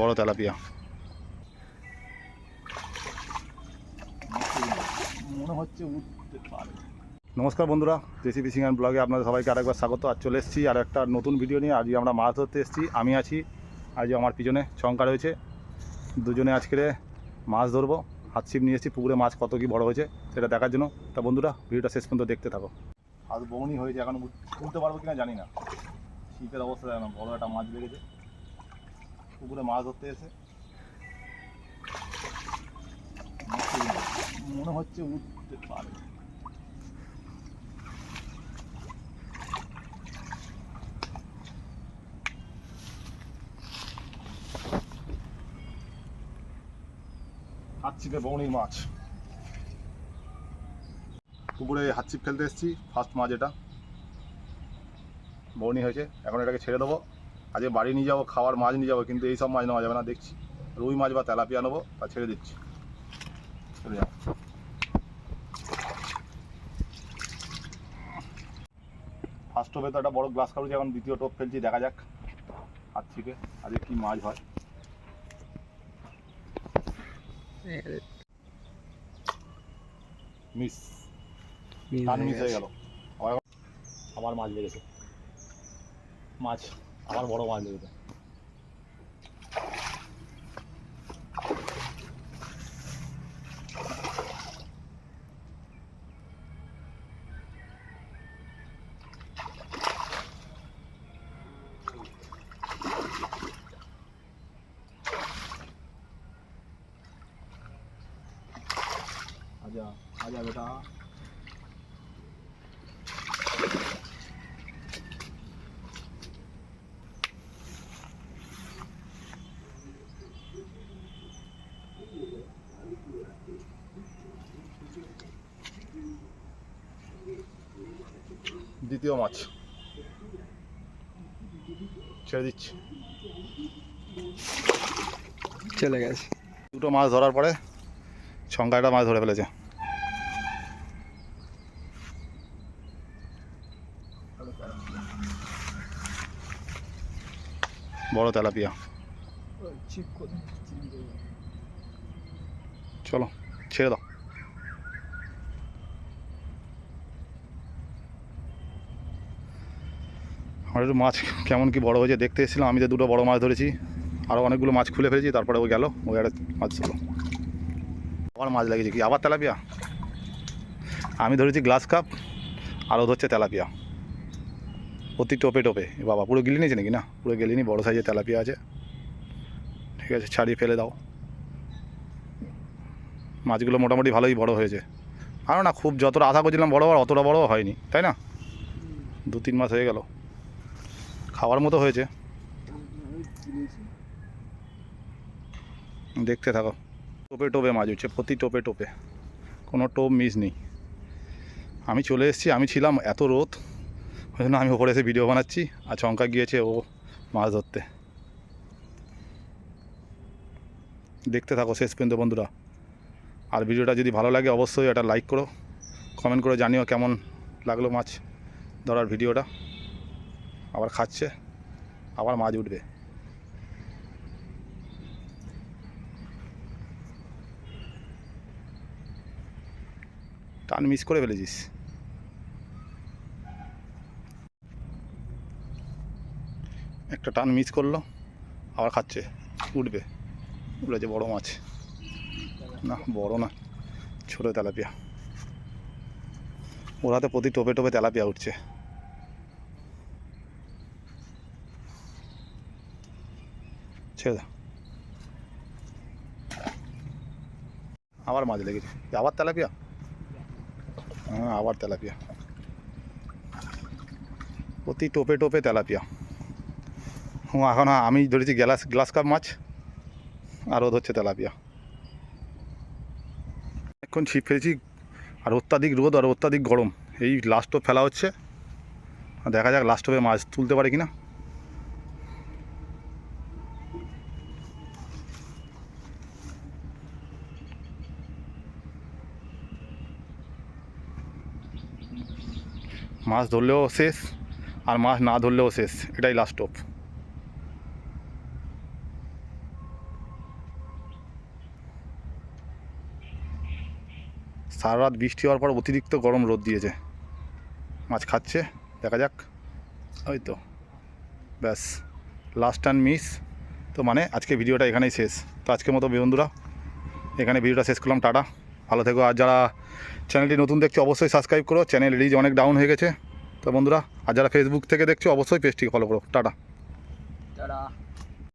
বড় তেলাপিয়া। মনে হচ্ছে উঠতে পারে। নমস্কার বন্ধুরা দেশি ফিশিং অ্যান্ড ব্লগে আপনাদের সবাইকে আরেকবার স্বাগত। আর চলে এসেছি আর একটা নতুন ভিডিও নিয়ে। আজকে আমরা মাছ ধরতে এসেছি। আমি আছি আজ আমার পিছনে শঙ্কা রয়েছে। দুজনে আজকে মাছ ধরবো। হাত ছিপ নিয়ে এসেছি পুকুরে মাছ কত কি বড় হয়েছে সেটা দেখার জন্য। তা বন্ধুরা ভিডিওটা শেষ পর্যন্ত দেখতে থাকো। আর বৌনি হয়েছে এখন তুলতে পারব কিনা জানি না। শীতের অবস্থা জানো বড় একটা মাছ লেগেছে। পুকুরে মাছ ধরতে এসে। মনে হচ্ছে উঠতে পারে। হাত ছিপে বৌনির মাছ। পুকুরে হাত ছিপ ফেলতে এসেছি ফার্স্ট মাছ এটা। বৌনি হয়েছে, এখন এটাকে ছেড়ে দেবো। আজকে বাড়ি নিয়ে যাব খাওয়ার মাছ নিয়ে যাব কিন্তু এই সব মাছ নেওয়া যাবে না দেখছি। রুই মাছ বা তেলাপিয়া নেব তা ছেড়ে দিচ্ছি। চলে ফার্স্ট টোপে তো একটা বড় গ্লাস কাটুছি এখন দ্বিতীয় টোপ ফেলছি দেখা যাক। হাত থেকে আজকে কি মাছ হয়। মিস টান মিস হয়ে গেল। আবার মাছ লেগেছে। মাছ। আবার বড় মাছ লেগেছে আজা আজা বেটা দ্বিতীয় মাছ ছেড়ে দিচ্ছি। চলে গেছে। দুটো মাছ ধরার পরে সংখ্যাটা মাছ ধরে ফেলেছে। বড় তেলাপিয়া। চলো ছেড়ে দাও। আমার একটু মাছ কেমন কি বড় হয়েছে দেখতে এসেছিলাম। আমি তো দুটো বড় মাছ ধরেছি আরও অনেকগুলো মাছ খুলে ফেলেছি, তারপরে ও গেল, ও একটা মাছ ছিল আবার মাছ লাগিয়েছে কি? আবার তেলাপিয়া? আমি ধরেছি গ্লাস কাপ, আর ও ধরছে তেলাপিয়া। অতি টোপে টোপে। বাবা, পুরো গিলে নিয়েছে নাকি? না, পুরো গেলিনি, বড় সাইজের তেলাপিয়া আছে। ঠিক আছে, ছাড়িয়ে ফেলে দাও। মাছগুলো মোটামুটি ভালোই বড় হয়েছে। আরও না, খুব যতটা আশা করছিলাম বড় বড় অতটা বড় হয়নি, তাই না? দু তিন মাস হয়ে গেল। খাওয়ার মতো হয়েছে। দেখতে থাকো। টোপে টোপে মাছ উঠছে, প্রতি টোপে টোপে। কোনো টোপ মিস নেই। আমি চলে এসেছি, আমি ছিলাম এত রোদ। ওই জন্য আমি ওপরে এসে ভিডিও বানাচ্ছি, আর চঙ্কা গিয়েছে ও মাছ ধরতে। দেখতে থাকো শেষ পর্যন্ত বন্ধুরা। আর ভিডিওটা যদি ভালো লাগে, অবশ্যই এটা লাইক করো। কমেন্ট করে জানিও কেমন লাগল মাছ ধরার ভিডিওটা আবার খাচ্ছে, আবার মাছ উঠবে। টান মিস করে ফেলেছিস। একটা টান মিস করল, আবার খাচ্ছে, উঠবে। উঠেছে বড় মাছ। না, বড় না, ছোটো তেলাপিয়া। ওর হাতে প্রতি টোপে টোপে তেলাপিয়া উঠছে। ছেড়ে দাও। আবার মাছ লেগেছে। আবার তেলাপিয়া? হ্যাঁ আবার তেলাপিয়া। প্রতি টোপে টোপে তেলাপিয়া। হুম এখন আমি ধরেছি গ্লাস গ্লাস কাপ মাছ, আর ও ধরছে তেলাপিয়া। এখন ছিপ ফেলেছি, আর অত্যাধিক রোদ আর অত্যাধিক গরম। এই লাস্ট টোপ ফেলা হচ্ছে। দেখা যাক লাস্ট টোপে মাছ তুলতে পারে কিনা। মাছ ধরলেও শেষ আর মাছ না ধরলেও শেষ। এটাই লাস্ট স্টপ সারা রাত বৃষ্টি হওয়ার পর অতিরিক্ত গরম রোদ দিয়েছে। মাছ খাচ্ছে, দেখা যাক। ওই তো। ব্যাস লাস্ট অ্যান্ড মিস তো মানে আজকে ভিডিওটা এখানেই শেষ। তো আজকের মতো বন্ধুরা, এখানে ভিডিওটা শেষ করলাম, টাটা। ভালো থেকো। আর যারা চ্যানেলটি নতুন দেখছ, অবশ্যই সাবস্ক্রাইব করো। চ্যানেল রিচ অনেক ডাউন হয়ে গেছে। তো বন্ধুরা, আর যারা ফেসবুক থেকে দেখছ, অবশ্যই পেজটিকে ফলো করো। টাটা। তারা